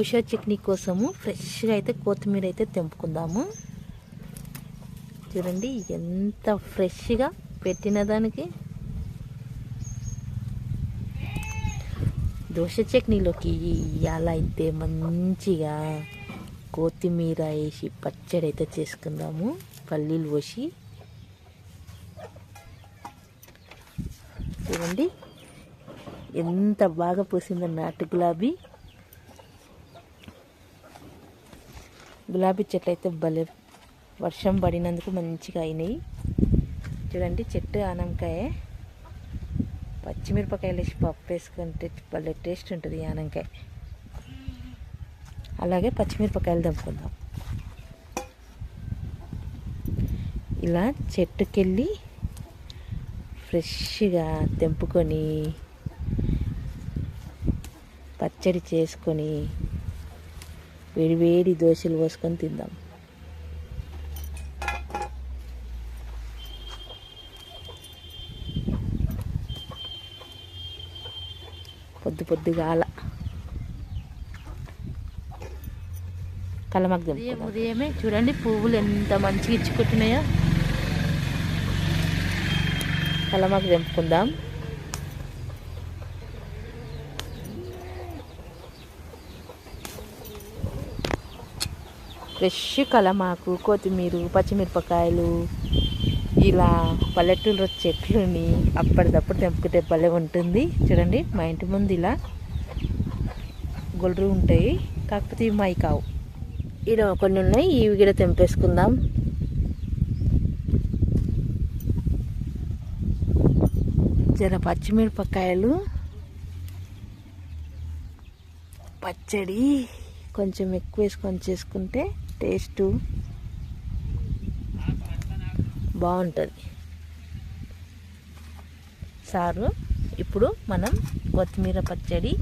దోశ చట్నీ కోసము ఫ్రెష్గా అయితే కొత్తిమీర అయితే తెంపుకుందాము. చూడండి ఎంత ఫ్రెష్గా పెట్టిన దానికి. దోశ చట్నీలోకి ఇలా అయితే మంచిగా కొత్తిమీర వేసి పచ్చడి అయితే చేసుకుందాము పల్లీలు పోసి. చూడండి ఎంత బాగా పూసిందో నాటు గులాబీ. గులాబీ చెట్లు అయితే భలే వర్షం పడినందుకు మంచిగా అయినాయి. చూడండి చెట్టు ఆనంకాయ. పచ్చిమిరపకాయలు వేసి పప్పు వేసుకుంటే భలే టేస్ట్ ఉంటుంది ఈ ఆనంకాయ. అలాగే పచ్చిమిరపకాయలు దంపుకుందాం. ఇలా చెట్టుకెళ్ళి ఫ్రెష్గా తెంపుకొని పచ్చడి చేసుకొని వేడి వేడి దోశలు పోసుకొని తిందాం. పొద్దు పొద్దుగా అలా. కలమకు ఉదయం ఉదయమే చూడండి పువ్వులు ఎంత మంచిగా ఇచ్చుకుంటున్నాయో కలమాకు తెంపుకుందాం. ఫ్రెష్ కలమాకు కొత్తిమీర పచ్చిమిరపకాయలు ఇలా పల్లెటూరు చెట్లుని అప్పటిదప్పుడు తెంపుకుంటే భలే ఉంటుంది. చూడండి మా ఇంటి ముందు ఇలా గొల్లు ఉంటాయి. కాకపోతే ఇవి కావు. ఈడ కొన్ని ఉన్నాయి ఇవి కూడా తెంపేసుకుందాం. జర పచ్చిమిరపకాయలు పచ్చడి కొంచెం ఎక్కువ వేసుకొని చేసుకుంటే టేస్టు బాగుంటుంది. సారు ఇప్పుడు మనం కొత్తిమీర పచ్చడి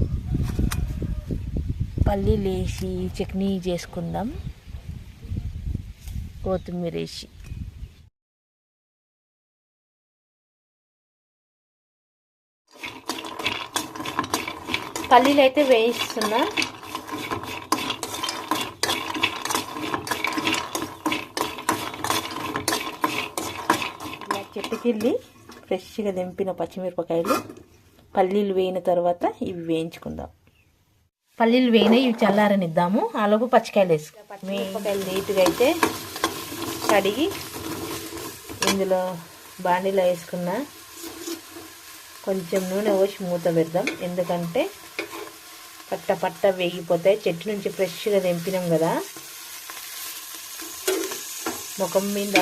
పల్లీలు వేసి చట్నీ చేసుకుందాం. కొత్తిమీర వేసి. పల్లీలు అయితే వేయిస్తున్నా. చెట్టుకెళ్ళి ఫ్రెష్గా తెంపిన పచ్చిమిరపకాయలు పల్లీలు వేయిన తర్వాత ఇవి వేయించుకుందాం. పల్లీలు వేయిన ఇవి చల్లారనిద్దాము. ఆలోపు పచ్చికాయలు వేసు పచ్చిమిరపకాయలు నీట్గా అయితే కడిగి ఇందులో బాండీలో వేసుకున్న కొంచెం నూనె పోసి మూత పెడదాం. ఎందుకంటే పట్ట పట్ట వేగిపోతాయి. చెట్టు నుంచి ఫ్రెష్గా తెంపినాం కదా. ముఖం మీద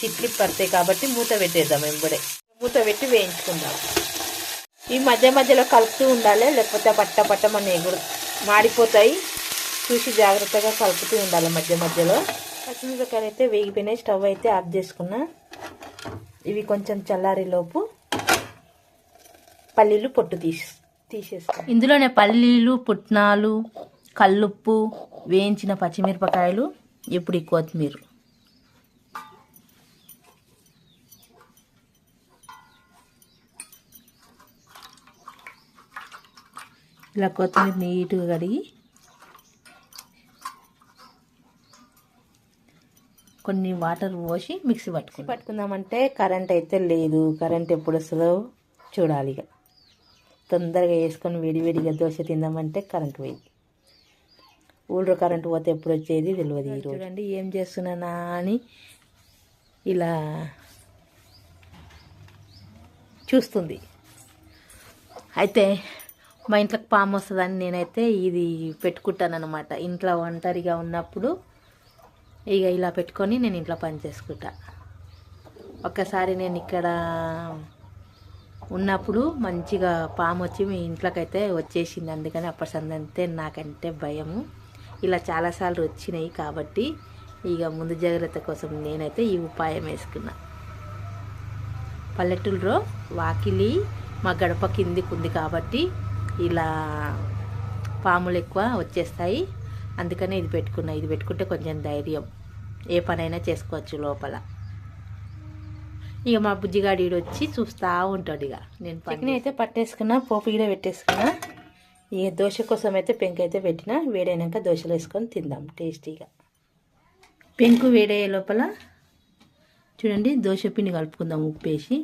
చిట్లిప్ పడతాయి కాబట్టి మూత పెట్టేద్దాం వెంబడే. మూత పెట్టి వేయించుకుందాం. ఈ మధ్య మధ్యలో కలుపుతూ ఉండాలి లేకపోతే పట్ట పట్ట మన ఎగురు మాడిపోతాయి. చూసి జాగ్రత్తగా కలుపుతూ ఉండాలి మధ్య మధ్యలో. పచ్చిమిరపకాయలు అయితే వేగిపోయినాయి స్టవ్ అయితే ఆఫ్ చేసుకున్నా. ఇవి కొంచెం చల్లారేలోపు పల్లీలు పొట్టు తీసి తీసేస్తాం. ఇందులోనే పల్లీలు పుట్నాలు కల్లుప్పు వేయించిన పచ్చిమిరపకాయలు ఇప్పుడు ఈ కొత్తిమీర. ఇలా కొత్తిమీర నీట్గా కడిగి కొన్ని వాటర్ పోసి మిక్సీ పట్టుకుని పట్టుకుందామంటే కరెంట్ అయితే లేదు. కరెంట్ ఎప్పుడు వస్తుందో చూడాలి ఇక. తొందరగా వేసుకొని వేడివేడిగా దోశ తిందామంటే కరెంట్ పోయింది ఊళ్ళో కరెంట్ పోతే ఎప్పుడు వచ్చేది తెలియదు ఈరోజు చూడండి ఏం చేస్తున్నానా అని ఇలా చూస్తుంది. అయితే మా ఇంట్లోకి పాము వస్తుందని నేనైతే ఇది పెట్టుకుంటాను అనమాట ఇంట్లో ఒంటరిగా ఉన్నప్పుడు ఇక ఇలా పెట్టుకొని నేను ఇంట్లో పని చేసుకుంటా. ఒక్కసారి నేను ఇక్కడ ఉన్నప్పుడు మంచిగా పాము వచ్చి మీ ఇంట్లోకైతే వచ్చేసింది. అందుకని అప్పటి సందంతే నాకంటే భయము. ఇలా చాలాసార్లు వచ్చినాయి కాబట్టి ఇక ముందు జాగ్రత్త కోసం నేనైతే ఈ ఉపాయం వేసుకున్నా. పల్లెటూరులో వాకిలి మా గడప కిందికి ఉంది కాబట్టి ఇలా పాములు ఎక్కువ వచ్చేస్తాయి. అందుకనే ఇది పెట్టుకున్నా. ఇది పెట్టుకుంటే కొంచెం ధైర్యం. ఏ పనైనా చేసుకోవచ్చు లోపల. ఇక మా బుజ్జిగాడి వచ్చి చూస్తూ ఉంటాడు ఇక. నేను చట్నీ అయితే పట్టేసుకున్నా పోపు కూడా పెట్టేసుకున్నా. ఇక దోశ కోసం అయితే పెంకు అయితే పెట్టిన. వేడైనాక దోశలు వేసుకొని తిందాం. టేస్టీగా. పెంకు వేడయ్యే లోపల చూడండి దోశ పిండి కలుపుకుందాం ఉప్పు వేసి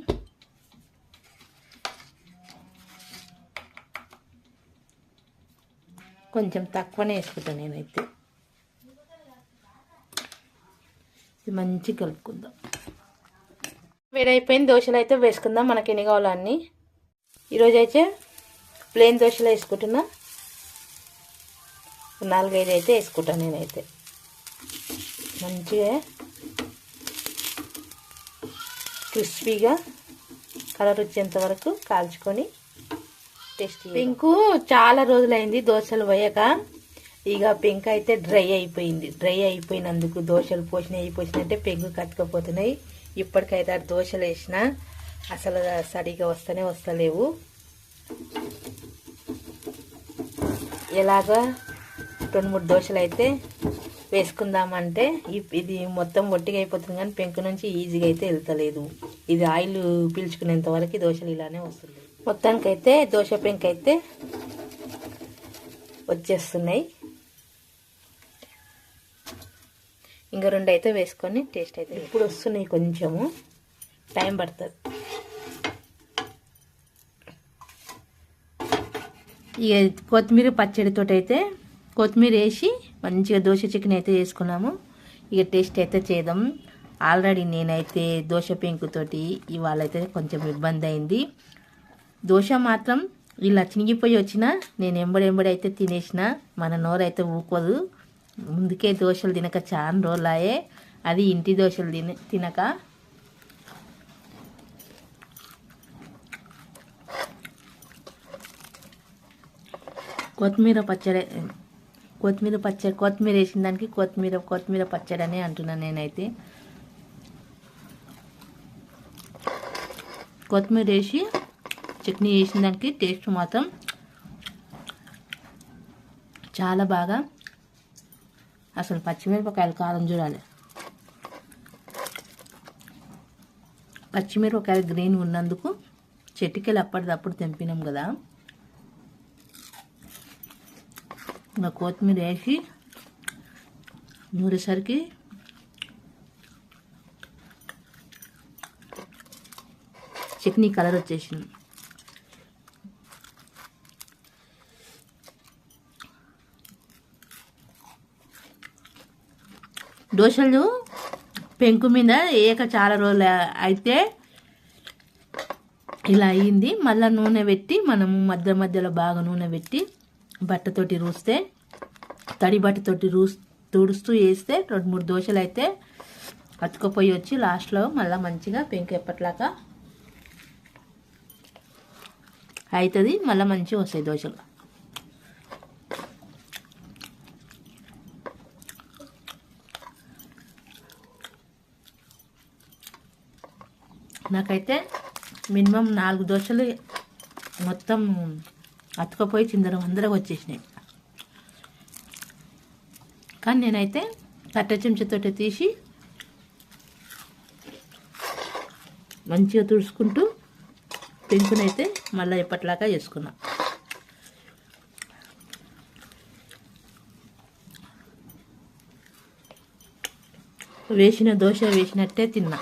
కొంచెం తక్కువనే వేసుకుంటాను నేనైతే. ఇది మంచిగా కలుపుకుందాం. వేడైపోయిన దోశలు అయితే వేసుకుందాం మనకి ఎన్ని కావాలో అన్నీ. ఈరోజు అయితే ప్లెయిన్ దోశలు వేసుకుంటున్నా. నాలుగైదు అయితే వేసుకుంటాను నేనైతే. మంచిగా క్రిస్పీగా కలర్ వచ్చేంత వరకు కాల్చుకొని పెంకు చాలా రోజులైంది దోశలు పోయాక. ఇక పింక్ అయితే డ్రై అయిపోయింది. డ్రై అయిపోయినందుకు దోశలు పోసినాయి అంటే పెంకు కట్టుకపోతున్నాయి. ఇప్పటికైతే ఆ దోశలు వేసిన అసలు సరిగా వస్తూనే వస్తలేవు. ఎలాగా రెండు మూడు దోశలు అయితే వేసుకుందామంటే ఇప్- ఇది మొత్తం ఒట్టిగా అయిపోతుంది కానీ పెంకు నుంచి ఈజీగా అయితే వెళ్తలేదు. ఇది ఆయిల్ పీల్చుకునేంత వరకు దోశలు ఇలానే వస్తుంది మొత్తానికైతే దోశ పెంకు అయితే వచ్చేస్తున్నాయి. ఇంకా రెండు అయితే వేసుకొని టేస్ట్ అయితే ఇప్పుడు వస్తున్నాయి కొంచెము. టైం పడుతుంది. ఇక కొత్తిమీర పచ్చడితో అయితే కొత్తిమీర వేసి మంచిగా దోశ చికెన్ అయితే వేసుకున్నాము ఇక టేస్ట్ అయితే చేద్దాం. ఆల్రెడీ నేనైతే దోశ పెంకుతోటి ఇవాళ అయితే కొంచెం ఇబ్బంది అయింది. దోశ మాత్రం ఇలా చినిగిపోయి వచ్చినా నేను ఎంబడెంబడి అయితే తినేసిన మన నోరైతే ఊకోదు. ముందుకే దోశలు తినక చాలా రోజులాయే అది ఇంటి దోశలు తిన తినక. కొత్తిమీర పచ్చడి కొత్తిమీర పచ్చడి కొత్తిమీర వేసిన దానికి కొత్తిమీర కొత్తిమీర పచ్చడి అనే అంటున్నాను నేనైతే. కొత్తిమీర వేసి చట్నీ వేసిన దానికి టేస్ట్ మాత్రం చాలా బాగా. అసలు పచ్చిమిరపకాయలు కారం చూడాలి. పచ్చిమిరపకాయలు గ్రీన్ ఉన్నందుకు చెట్టుకెళ్ళి అప్పటిదప్పుడు తెంపినాం కదా. ఇంకా కొత్తిమీర వేసి నూరేసరికి చట్నీ కలర్ వచ్చేసింది. దోశలు పెంకు మీద వేయక చాలా రోజులు అయితే ఇలా అయ్యింది మళ్ళీ నూనె పెట్టి మనము మధ్య మధ్యలో బాగా నూనె పెట్టి బట్టతోటి రూస్తే తడి బట్టతోటి రూ తుడుస్తూ వేస్తే రెండు మూడు దోశలు అయితే అతుకుపోయి వచ్చి లాస్ట్లో మళ్ళీ మంచిగా పెంకు ఎప్పట్లాగా అవుతుంది మళ్ళీ మంచిగా వస్తాయి దోశలు. నాకైతే మినిమం నాలుగు దోశలు మొత్తం అతుకపోయి చిందరం అందరం వచ్చేసినాయి. కానీ నేనైతే కట్ట చెంచాతోటి తీసి మంచిగా తుడుచుకుంటూ పెంకునైతే మళ్ళీ ఎప్పటిలాగా చేసుకున్నా. వేసిన దోశ వేసినట్టే తిన్నా.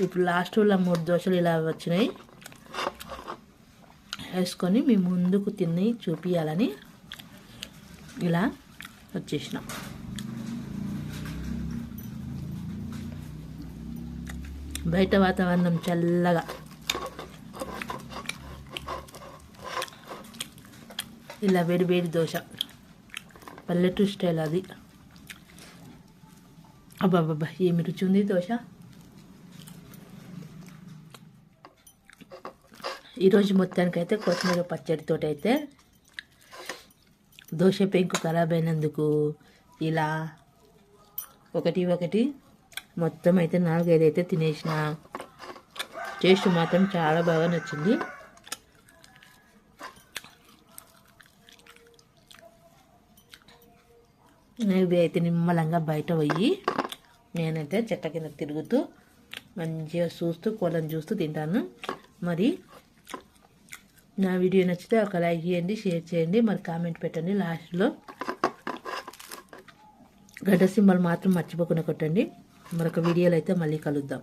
ఇప్పుడు లాస్ట్ ఇలా మూడు దోశలు ఇలా వచ్చినాయి. వేసుకొని మీ ముందుకు తిని చూపించాలని ఇలా వచ్చేసినాం. బయట వాతావరణం చల్లగా. ఇలా వేడి వేడి దోశ. పల్లెటూరు స్టైల్ అది. అబ్బాబ్బా ఏమి రుచి ఉంది దోశ? ఈరోజు మొత్తానికైతే కొత్తిమీర పచ్చడితో అయితే దోశ పెంకు ఖరాబ్ అయినందుకు ఇలా ఒకటి ఒకటి మొత్తం అయితే నాలుగైదు అయితే తినేసిన. టేస్ట్ మాత్రం చాలా బాగా నచ్చింది. ఇవి అయితే నిమ్మలంగా బయట పోయి నేనైతే చెట్ల కింద తిరుగుతూ మంచిగా చూస్తూ కోళ్ళని చూస్తూ తింటాను. మరి నా వీడియో నచ్చితే ఒక లైక్ చేయండి షేర్ చేయండి మరి కామెంట్ పెట్టండి లాస్ట్లో. గడ్డ సింబల్ మాత్రం మర్చిపోకుండా కొట్టండి. మరొక వీడియోలో అయితే మళ్ళీ కలుద్దాం.